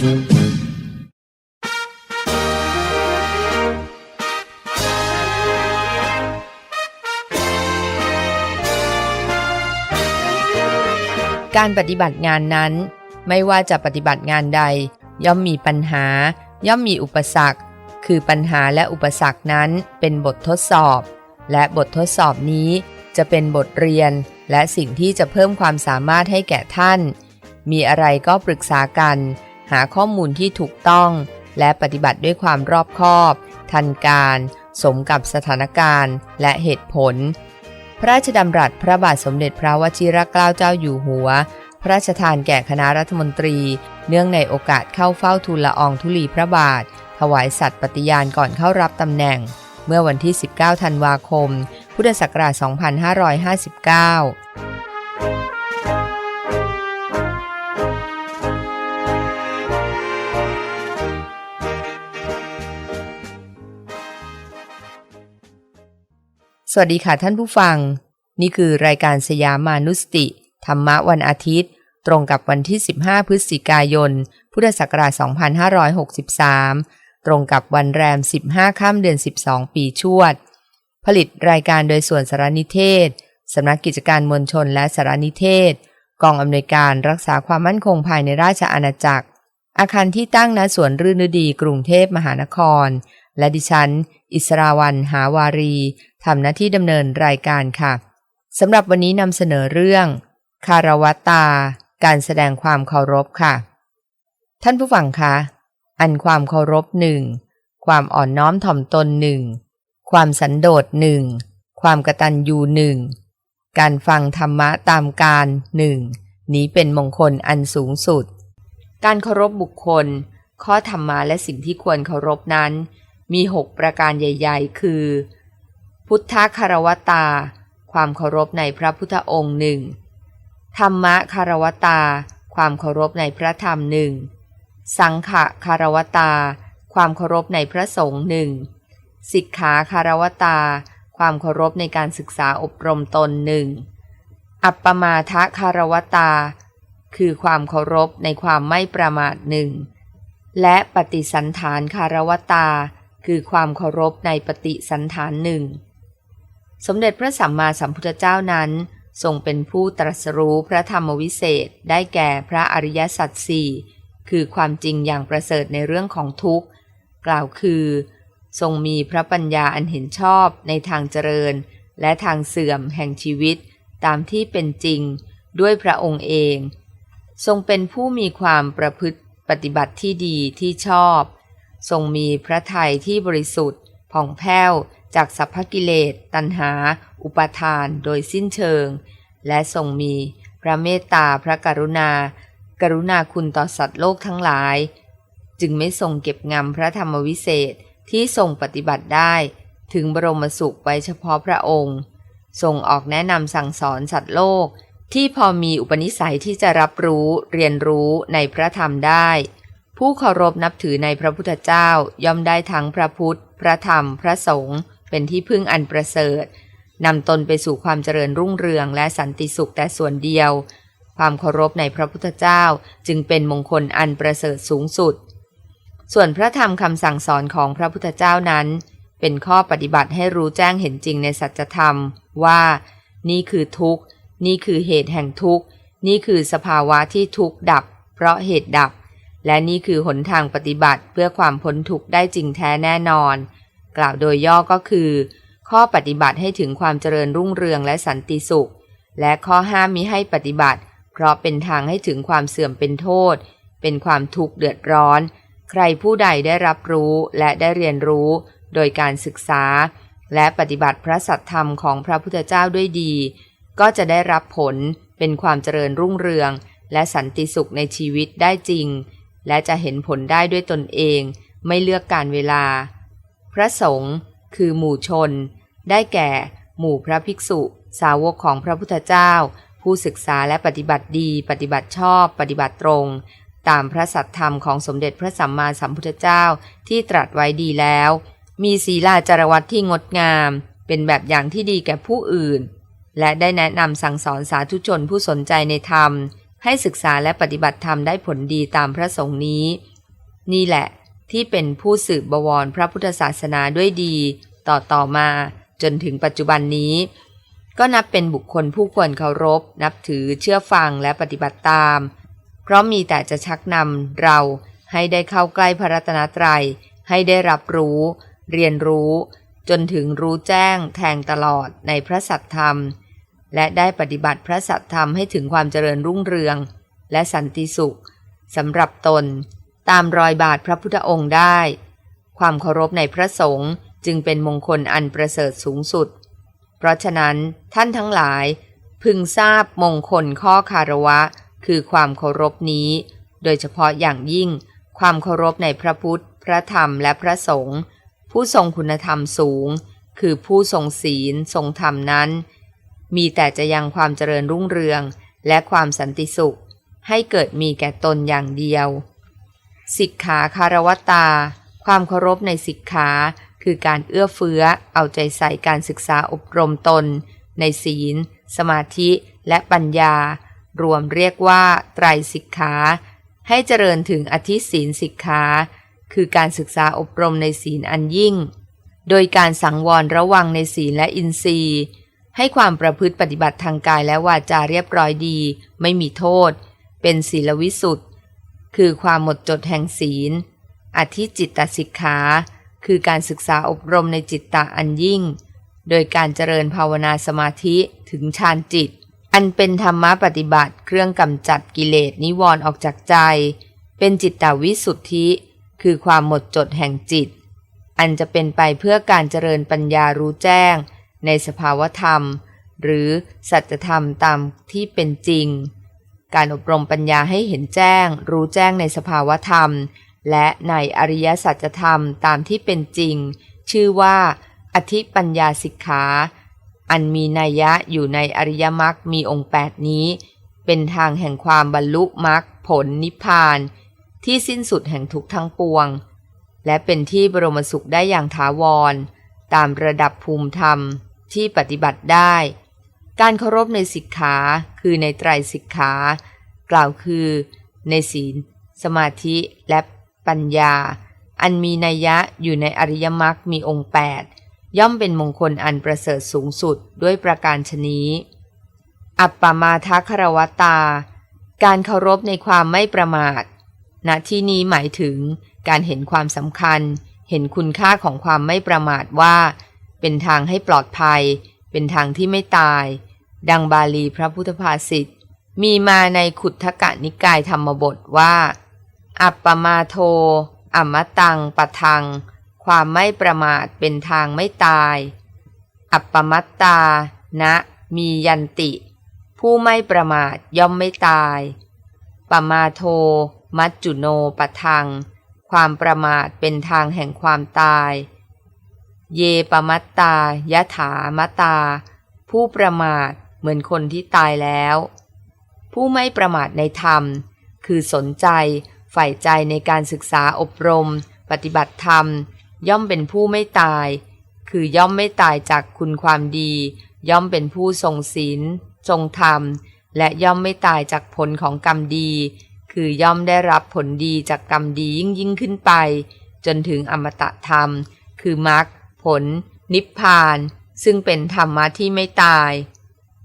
การปฏิบัติงานนั้น ไม่ว่าจะปฏิบัติงานใด ย่อมมีปัญหา ย่อมมีอุปสรรค คือปัญหาและอุปสรรคนั้นเป็นบททดสอบ และบททดสอบนี้จะเป็นบทเรียน และสิ่งที่จะเพิ่มความสามารถให้แก่ท่าน มีอะไรก็ปรึกษากัน หาข้อมูลที่ถูกต้อง และปฏิบัติด้วยความรอบคอบ ทันการ สมกับสถานการณ์ และเหตุผล พระราชดำรัสพระบาทสมเด็จพระวชิรเกล้าเจ้าอยู่หัว พระราชทานแก่คณะรัฐมนตรี เนื่องในโอกาสเข้าเฝ้าทูลละอองธุลีพระบาท ถวายสัตย์ปฏิญาณก่อนเข้ารับตำแหน่ง เมื่อวันที่ 19 ธันวาคม พุทธศักราช 2559 สวัสดีค่ะท่านผู้ฟัง นี่คือรายการสยามานุสติ ธรรมะวันอาทิตย์ ตรงกับวันที่ 15 พฤศจิกายน พุทธศักราช 2563 ตรงกับวันแรม 15ค่ำเดือน 12 ปีชวด ผลิตรายการโดยส่วนสารนิเทศ สำนักกิจการมวลชนและสารนิเทศ กองอำนวยการรักษาความมั่นคงภายในราชอาณาจักร อาคารที่ตั้งณสวนรื่นฤดี กรุงเทพมหานคร และดิฉัน อิสราวันหาวารี ทำหน้าที่ดำเนินรายการค่ะสำหรับวันนี้นำเสนอเรื่อง คารวตา การแสดงความเคารพค่ะ ท่านผู้ฟังคะอันความเคารพหนึ่งความอ่อนน้อมถ่อมตนหนึ่งความสันโดษหนึ่งความกตัญญูหนึ่งการฟังธรรมะตามการหนึ่งนี้เป็นมงคลอันสูงสุด การเคารพบุคคล ข้อธรรมะและสิ่งที่ควรเคารพนั้น มีหกประการใหญ่ ๆ คือ พุทธคารวตา ความเคารพในพระพุทธองค์หนึ่งธรรมะคารวตา ความเคารพในพระธรรมหนึ่งสังฆคารวตา ความเคารพในพระสงฆ์หนึ่งสิกขาคารวตา ความเคารพในการศึกษาอบรมตนหนึ่งอัปปมาทะคารวตา คือความเคารพในความไม่ประมาทหนึ่งและปฏิสันฐานคารวตา คือความเคารพในปฏิสันฐานหนึ่ง สมเด็จพระสัมมาสัมพุทธเจ้านั้นทรงเป็นผู้ตรัสรู้พระธรรมวิเศษได้แก่พระอริยสัจสี่คือความจริงอย่างประเสริฐในเรื่องของทุกข์ กล่าวคือ ทรงมีพระปัญญาอันเห็นชอบในทางเจริญ และทางเสื่อมแห่งชีวิต ตามที่เป็นจริงด้วยพระองค์เอง ทรงเป็นผู้มีความประพฤติปฏิบัติที่ดีที่ชอบ ทรงมีพระทัยที่บริสุทธิ์ผ่องแผ้ว จากสัพพกิเลส ตัณหา อุปาทานโดยสิ้นเชิง และทรงมีพระเมตตาพระกรุณา กรุณาคุณต่อสัตว์โลกทั้งหลาย จึงไม่ทรงเก็บงำพระธรรมวิเศษที่ทรงปฏิบัติได้ ถึงบรมสุขไว้เฉพาะพระองค์ ทรงออกแนะนำสั่งสอนสัตว์โลก ที่พอมีอุปนิสัยที่จะรับรู้เรียนรู้ในพระธรรมได้ ผู้เคารพนับถือในพระพุทธเจ้าย่อมได้ทั้งพระพุทธ พระธรรม พระสงฆ์ เป็นที่พึ่งอันประเสริฐนำตนไปสู่ความเจริญรุ่งเรืองและสันติสุขแต่ส่วนเดียว ความเคารพในพระพุทธเจ้าจึงเป็นมงคลอันประเสริฐสูงสุด ส่วนพระธรรมคำสั่งสอนของพระพุทธเจ้านั้น เป็นข้อปฏิบัติให้รู้แจ้งเห็นจริงในสัจธรรมว่า นี่คือทุกข์ นี่คือเหตุแห่งทุกข์ นี่คือสภาวะที่ทุกข์ดับ เพราะเหตุดับ และนี่คือหนทางปฏิบัติเพื่อความพ้นทุกข์ได้จริงแท้แน่นอน กล่าวโดยย่อก็คือ ข้อปฏิบัติให้ถึงความเจริญรุ่งเรืองและสันติสุข และข้อห้ามมิให้ปฏิบัติ เพราะเป็นทางให้ถึงความเสื่อมเป็นโทษ เป็นความทุกข์เดือดร้อน ใครผู้ใดได้รับรู้และได้เรียนรู้ โดยการศึกษา และปฏิบัติพระสัทธรรมของพระพุทธเจ้าด้วยดี ก็จะได้รับผลเป็นความเจริญรุ่งเรือง และสันติสุขในชีวิตได้จริง และจะเห็นผลได้ด้วยตนเอง ไม่เลือกการเวลา พระสงฆ์คือหมู่ชน ได้แก่ หมู่พระภิกษุ สาวกของพระพุทธเจ้า ผู้ศึกษาและปฏิบัติดี ปฏิบัติชอบ ปฏิบัติตรง ตามพระสัทธรรมของสมเด็จพระสัมมาสัมพุทธเจ้าที่ตรัสไว้ดีแล้ว มีศีลาจารวัตที่งดงาม เป็นแบบอย่างที่ดีแก่ผู้อื่น และได้แนะนำสั่งสอนสาธุชนผู้สนใจในธรรม ให้ศึกษาและปฏิบัติธรรมได้ผลดีตามพระสงฆ์นี้ นี่แหละ ที่เป็นผู้สืบบวรพระพุทธศาสนาด้วยดี ต่อต่อมาจนถึงปัจจุบันนี้ ก็นับเป็นบุคคลผู้ควรเคารพ นับถือเชื่อฟังและปฏิบัติตาม เพราะมีแต่จะชักนำเราให้ได้เข้าใกล้พระรัตนตรัย ให้ได้รับรู้ เรียนรู้ จนถึงรู้แจ้งแทงตลอดในพระสัตธรรม และได้ปฏิบัติพระสัตธรรมให้ถึงความเจริญรุ่งเรือง และสันติสุขสำหรับตน ตามรอยบาทพระพุทธองค์ได้ ความเคารพในพระสงฆ์จึงเป็นมงคลอันประเสริฐสูงสุด เพราะฉะนั้นท่านทั้งหลาย พึงทราบมงคลข้อคารวะ คือความเคารพนี้ โดยเฉพาะอย่างยิ่ง ความเคารพในพระพุทธ พระธรรมและพระสงฆ์ผู้ทรงคุณธรรมสูง คือผู้ทรงศีลทรงธรรมนั้น มีแต่จะยังความเจริญรุ่งเรืองและความสันติสุข ให้เกิดมีแก่ตนอย่างเดียว สิกขาคารวตา ความเคารพในสิกขา คือการเอื้อเฟื้อ เอาใจใส่การศึกษาอบรมตน ในศีล สมาธิและปัญญา รวมเรียกว่า ไตรสิกขา ให้เจริญถึงอธิศีลสิกขา คือการศึกษาอบรมในศีลอันยิ่ง โดยการสังวรระวังในศีลและอินทรีย์ ให้ความประพฤติปฏิบัติทางกายและวาจาเรียบร้อยดี ไม่มีโทษ เป็นศีลวิสุทธ คือความหมดจดแห่งศีล อธิจิตตสิกขา คือการศึกษาอบรมในจิตตะอันยิ่ง โดยการเจริญภาวนาสมาธิถึงฌานจิต อันเป็นธรรมะปฏิบัติเครื่องกำจัดกิเลสนิวรณ์ออกจากใจ เป็นจิตตวิสุทธิ คือความหมดจดแห่งจิต อันจะเป็นไปเพื่อการเจริญปัญญารู้แจ้ง ในสภาวธรรม หรือสัจธรรมตามที่เป็นจริง การอบรมปัญญาให้เห็นแจ้ง รู้แจ้งในสภาวธรรม และในอริยสัจธรรมตามที่เป็นจริง ชื่อว่า อธิปัญญาสิกขา อันมีนัยยะอยู่ในอริยมรรคมีองค์แปดนี้ เป็นทางแห่งความบรรลุมรรคผลนิพพาน ที่สิ้นสุดแห่งทุกทั้งปวง และเป็นที่บรมสุขได้อย่างถาวร ตามระดับภูมิธรรมที่ปฏิบัติได้ การเคารพในสิกขาคือในไตรสิกขากล่าวคือ ในศีล สมาธิและปัญญา อันมีนัยยะอยู่ในอริยมรรคมีองค์ 8 ย่อมเป็นมงคลอันประเสริฐสูงสุดด้วยประการชนี้ อัปปมาทคารวตา การเคารพในความไม่ประมาทณที่นี้หมายถึงการเห็นความสำคัญ เห็นคุณค่าของความไม่ประมาทว่า เป็นทางให้ปลอดภัย เป็นทางที่ไม่ตาย ดังบาลีพระพุทธภาษิตมีมาในขุททกะนิกายธรรมบทว่า อัปปมาโทอัมมตังปะทัง ความไม่ประมาทเป็นทางไม่ตาย อัปปมัตตา นะ มียันติ ผู้ไม่ประมาทย่อมไม่ตาย ปมาโท มัจจุโนปะทัง ความประมาทเป็นทางแห่งความตาย เยปมัตตายะถามตา ผู้ประมาท เหมือนคนที่ตายแล้ว ผู้ไม่ประมาทในธรรม คือสนใจ ใฝ่ใจในการศึกษาอบรม ปฏิบัติธรรม ย่อมเป็นผู้ไม่ตาย คือย่อมไม่ตายจากคุณความดี ย่อมเป็นผู้ทรงศีลทรงธรรม และย่อมไม่ตายจากผลของกรรมดี คือย่อมได้รับผลดีจากกรรมดียิ่งยิ่งขึ้นไป จนถึงอมตะธรรม คือมรรคผล นิพพาน ซึ่งเป็นธรรมะที่ไม่ตาย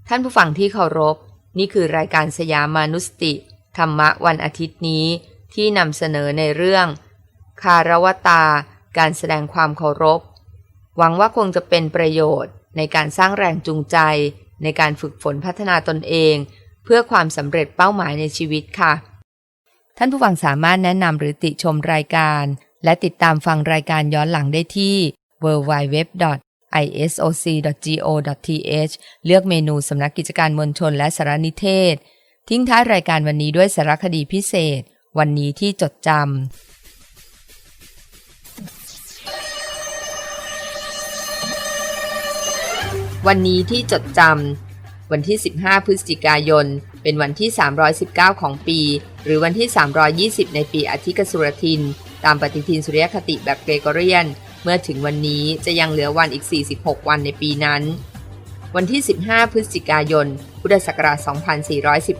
ท่านผู้ฟังที่เคารพ นี่คือรายการสยามานุสติ ธรรมะวันอาทิตย์นี้ที่นำเสนอในเรื่อง คารวตา การแสดงความเคารพ หวังว่าคงจะเป็นประโยชน์ ในการสร้างแรงจูงใจ ในการฝึกฝนพัฒนาตนเอง เพื่อความสำเร็จเป้าหมายในชีวิตค่ะ ท่านผู้ฟังสามารถแนะนำหรือติชมรายการ และติดตามฟังรายการย้อนหลังได้ที่ isoc.go.th เลือกเมนูสำนักกิจการมวลชนและสารนิเทศ ทิ้งท้ายรายการวันนี้ด้วยสารคดีพิเศษ วันนี้ที่จดจำวันนี้ที่จดจำวันที่ 15 พฤศจิกายน เป็นวันที่ 319 ของปี หรือวันที่ 320 ในปีอธิกสุรทิน ตามปฏิทินสุริยคติแบบเกรกอเรียน เมื่อถึงวันนี้จะยังเหลือวันอีก 46 วันในปีนั้น วันที่ 15 พฤศจิกายน พุทธศักราช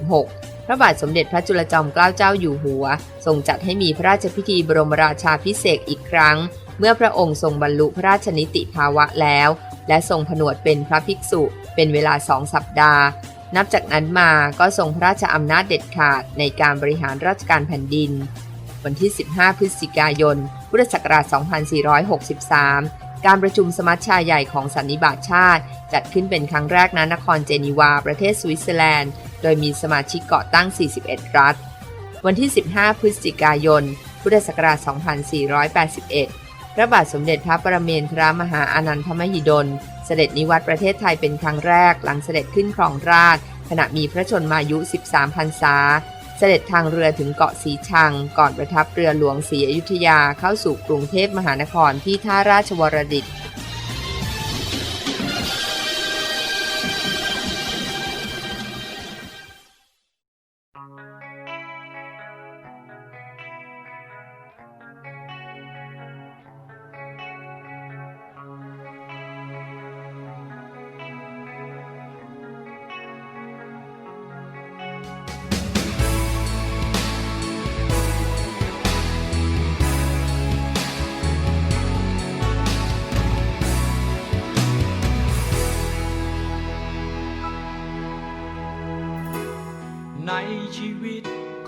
2416 พระบาทสมเด็จพระจุลจอมเกล้าเจ้าอยู่หัว ทรงจัดให้มีพระราชพิธีบรมราชาพิเศษอีกครั้ง เมื่อพระองค์ทรงบรรลุพระราชนิติภาวะแล้ว และทรงผนวดเป็นพระภิกษุ เป็นเวลาสองสัปดาห์ นับจากนั้นมาก็ทรงพระราชอำนาจเด็ดขาดในการบริหารราชการแผ่นดิน วันที่ 15 พฤศจิกายน พุทธศักราช 2463 การประชุมสมัชชาใหญ่ของสันนิบาตชาติ จัดขึ้นเป็นครั้งแรกณนครเจนีวา ประเทศสวิตเซอร์แลนด์ โดยมีสมาชิกเกาะตั้ง 41 รัฐ วันที่ 15 พฤศจิกายน พุทธศักราช 2481 พระบาทสมเด็จพระประเมนทรมหาอานันทมหิดล เสด็จนิวัตประเทศไทยเป็นครั้งแรกหลังเสด็จขึ้นครองราชขณะมีพระชนมายุ 13 พรรษา เสด็จทางเรือถึงเกาะสีชัง ก่อนประทับเรือหลวงศรีอยุธยาเข้าสู่กรุงเทพมหานครที่ท่าราชวรดิต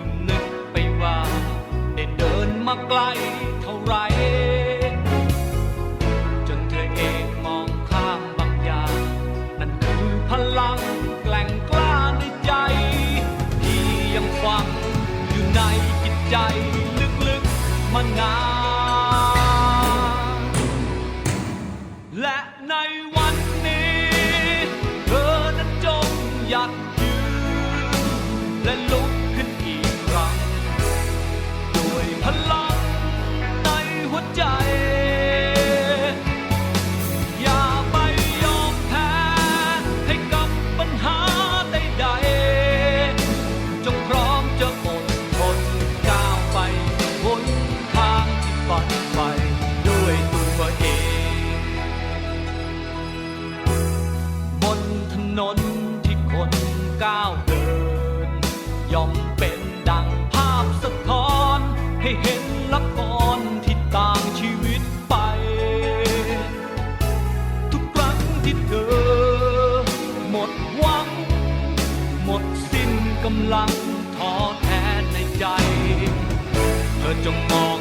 ม มาไกลเท่าไร จนเธอเองมองข้ามบางอย่าง นั่นคือพลังแกล่งกล้าในใจ ที่ยังฝังอยู่ในจิตใจลึกๆมานา ละครที่ต่างชีวิตไป ทุกครั้งที่เธอ หมดหวัง หมดสิ้นกำลังท้อแท้ในใจ เธอจงมอง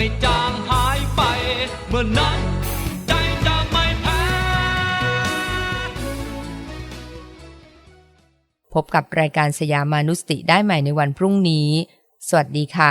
ไม่จางหายไป เมื่อนั้นใจจะไม่แพ้ พบกับรายการสยามานุสติได้ใหม่ในวันพรุ่งนี้ สวัสดีค่ะ